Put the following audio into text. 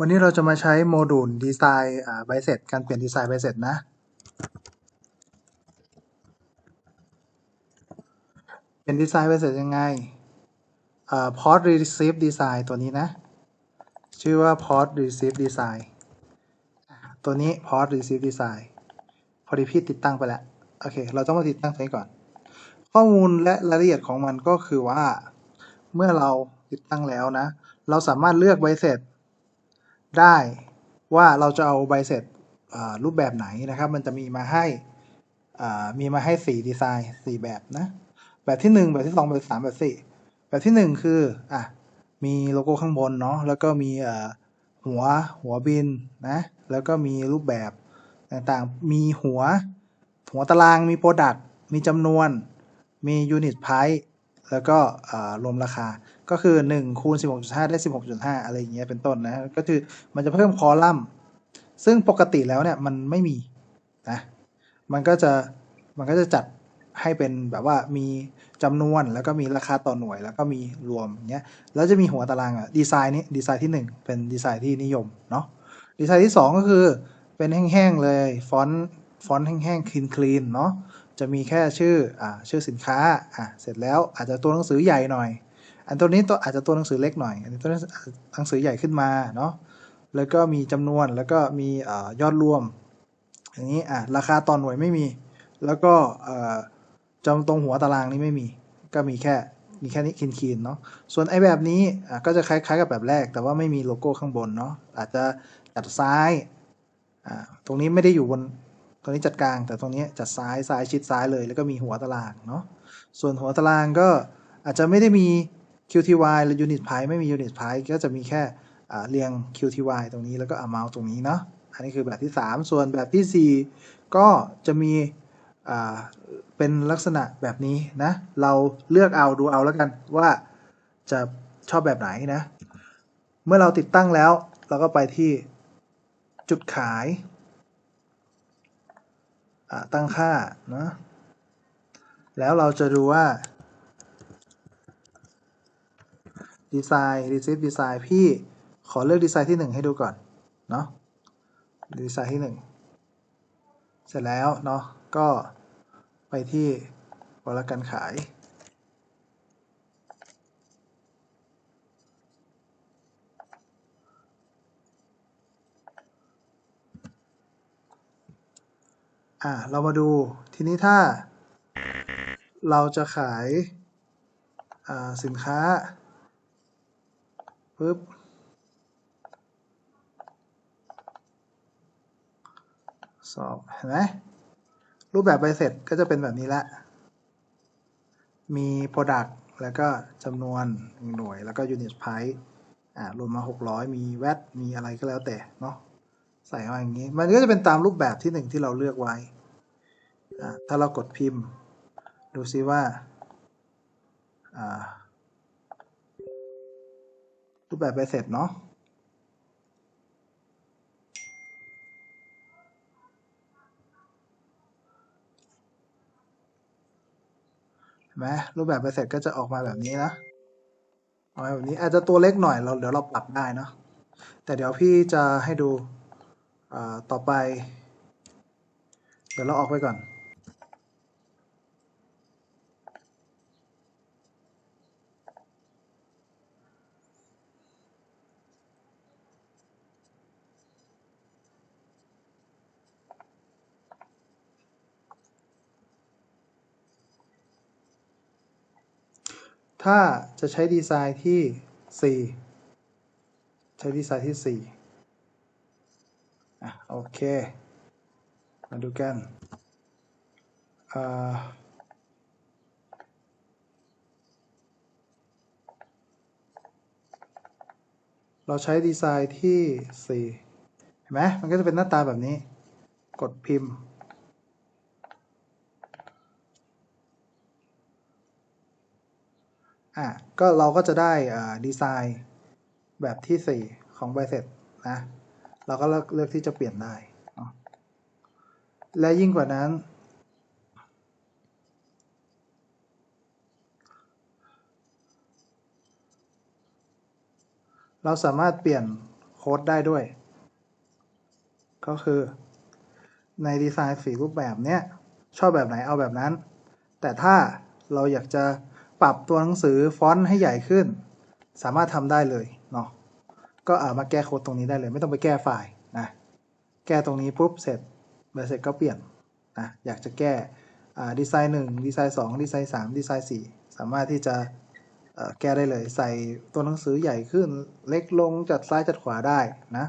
วันนี้เราจะมาใช้โมดูลดีไซน์ใบเสร็จการเปลี่ยนดีไซน์ใบเสร็จนะ เป็นดีไซน์ใบเสร็จยังไงอ่า port receive design ตัวนี้นะ ชื่อว่า port receive design ตัวนี้ port receive design พอดีพี่ติดตั้งไปแล้ว โอเค เราต้องมาติดตั้งตัวนี้ก่อน ข้อมูลและรายละเอียดของมันก็คือว่า เมื่อเราติดตั้งแล้วนะ เราสามารถเลือกใบเสร็จ ได้ว่าเราจะเอาใบเสร็จรูปแบบไหนนะครับ มันจะมีมาให้มีมาให้สี่ดีไซน์สี่แบบนะ แบบที่หนึ่งแบบที่สองแบบที่สามแบบสี่แบบที่หนึ่งคืออะมีโลโก้ข้างบนเนาะแล้วก็มีหัวหัวบินนะแล้วก็มีรูปแบบต่างๆ มีหัว หัวตารางมีโปรดักต์มีจำนวน มียูนิตไพร์แล้วก็รวมราคา ก็คือ1คูณ16.5 ได้ 16.5 อะไรอย่างเงี้ยเป็นต้นนะ ก็คือมันจะเพิ่มคอลัมน์ ซึ่งปกติแล้วเนี่ยมันไม่มีนะ มันก็จะมันก็จะจัดให้เป็นแบบว่ามีจำนวนแล้วก็มีราคาต่อหน่วย แล้วก็มีรวมอย่างเงี้ย แล้วจะมีหัวตารางอะดีไซน์นี้ดีไซน์ที่ 1 เป็นดีไซน์ที่นิยมเนาะ ดีไซน์ที่ 2 ก็คือเป็นแห้งๆเลยฟอนต์ฟอนต์แห้งๆคลีนคลีนเนาะจะมีแค่ชื่ออ่าชื่อสินค้าอะเสร็จแล้วอาจจะตัวหนังสือใหญ่หน่อย อันตัวนี้ตัวอาจจะตัวหนังสือเล็กหน่อย อันนี้ตัวหนังสือใหญ่ขึ้นมาเนาะ แล้วก็มีจำนวน แล้วก็มีอยอดรวม อย่างนี้ อะ ราคาต่อหน่วยไม่มี แล้วก็จำตรงหัวตารางนี้ไม่มี ก็มีแค่ มีแค่นี้คินคีนๆเนาะ ส่วนไอ้แบบนี้อะก็จะคล้ายๆกับแบบแรก แต่ว่าไม่มีโลโก้ข้างบนเนาะ อาจจะจัดซ้าย อ่า ตรงนี้ไม่ได้อยู่บน ตรงนี้จัดกลาง แต่ตรงนี้จัดซ้าย ซ้ายชิดซ้ายเลย แล้วก็มีหัวตารางเนาะ ส่วนหัวตารางก็อาจจะไม่ได้มี QTY หรือ Unit Price ไม่มี Unit Price ก็จะมีแค่เรียง QTY ตรงนี้แล้วก็ Amount ตรงนี้เนาะอันนี้คือแบบที่ 3 ส่วนแบบที่ 4 ก็จะมีเป็นลักษณะแบบนี้นะ เราเลือกเอาดูเอาแล้วกันว่าจะชอบแบบไหนนะ เมื่อเราติดตั้งแล้ว เราก็ไปที่จุดขายตั้งค่านะแล้วเราจะดูว่า ดีไซน์ receive design พี่ขอเลือกดีไซน์ที่ 1 ให้ดูก่อน เนาะดีไซน์ที่ 1 เสร็จแล้ว เนาะก็ไปที่วรการขาย อ่าเรามาดูทีนี้ถ้า เราจะขายาสินค้า ปุ๊บสอบเห็นไหมรูปแบบใบเสร็จก็จะเป็นแบบนี้ละ มี Product แล้วก็จำนวนหน่วยแล้วก็ Unit Price อ่ารวมมา 600 มี VAT มีอะไรก็แล้วแต่เนาะใส่มาอย่างนี้ มันก็จะเป็นตามรูปแบบที่หนึ่งที่เราเลือกไว้อ่าถ้าเรากดพิมพ์ ดูซิว่าอ่า รูปแบบใบเสร็จเนาะเห็นไหมรูปแบบใบเสร็จก็จะออกมาแบบนี้นะออกมาแบบนี้อาจจะตัวเล็กหน่อยเราเดี๋ยวเราปรับได้เนาะแต่เดี๋ยวพี่จะให้ดูต่อไป เดี๋ยวเราออกไปก่อน ถ้าจะใช้ดีไซน์ที่ 4 ใช้ดีไซน์ที่ 4 อะ โอเค มาดูกันอ่าเราใช้ดีไซน์ที่ 4 เห็นไหม มันก็จะเป็นหน้าตาแบบนี้ กดพิมพ์ อะก็เราก็จะได้ดีไซน์แบบที่ 4 ของใบเสร็จนะ เราก็เลือกเลือกที่จะเปลี่ยนได้ และยิ่งกว่านั้น เราสามารถเปลี่ยนโคค้ดได้ด้วย ก็คือในดีไซน์สีรูปแบบเนี้ย ชอบแบบไหนเอาแบบนั้น แต่ถ้าเราอยากจะ ปรับตัวหนังสือฟอนต์ให้ใหญ่ขึ้น สามารถทำได้เลยเนาะก็เอามาแก้โค้ดตรงนี้ได้เลย ไม่ต้องไปแก้ไฟล์นะแก้ตรงนี้ปุ๊บเสร็จเสร็จก็เปลี่ยนนะอยากจะแก้ดีไซน์หนึ่งดีไซน์สองดีไซน์สามดีไซน์สี่สามารถที่จะเอ่อแก้ได้เลย ใส่ตัวหนังสือใหญ่ขึ้น เล็กลงจัดซ้ายจัดขวาได้นะ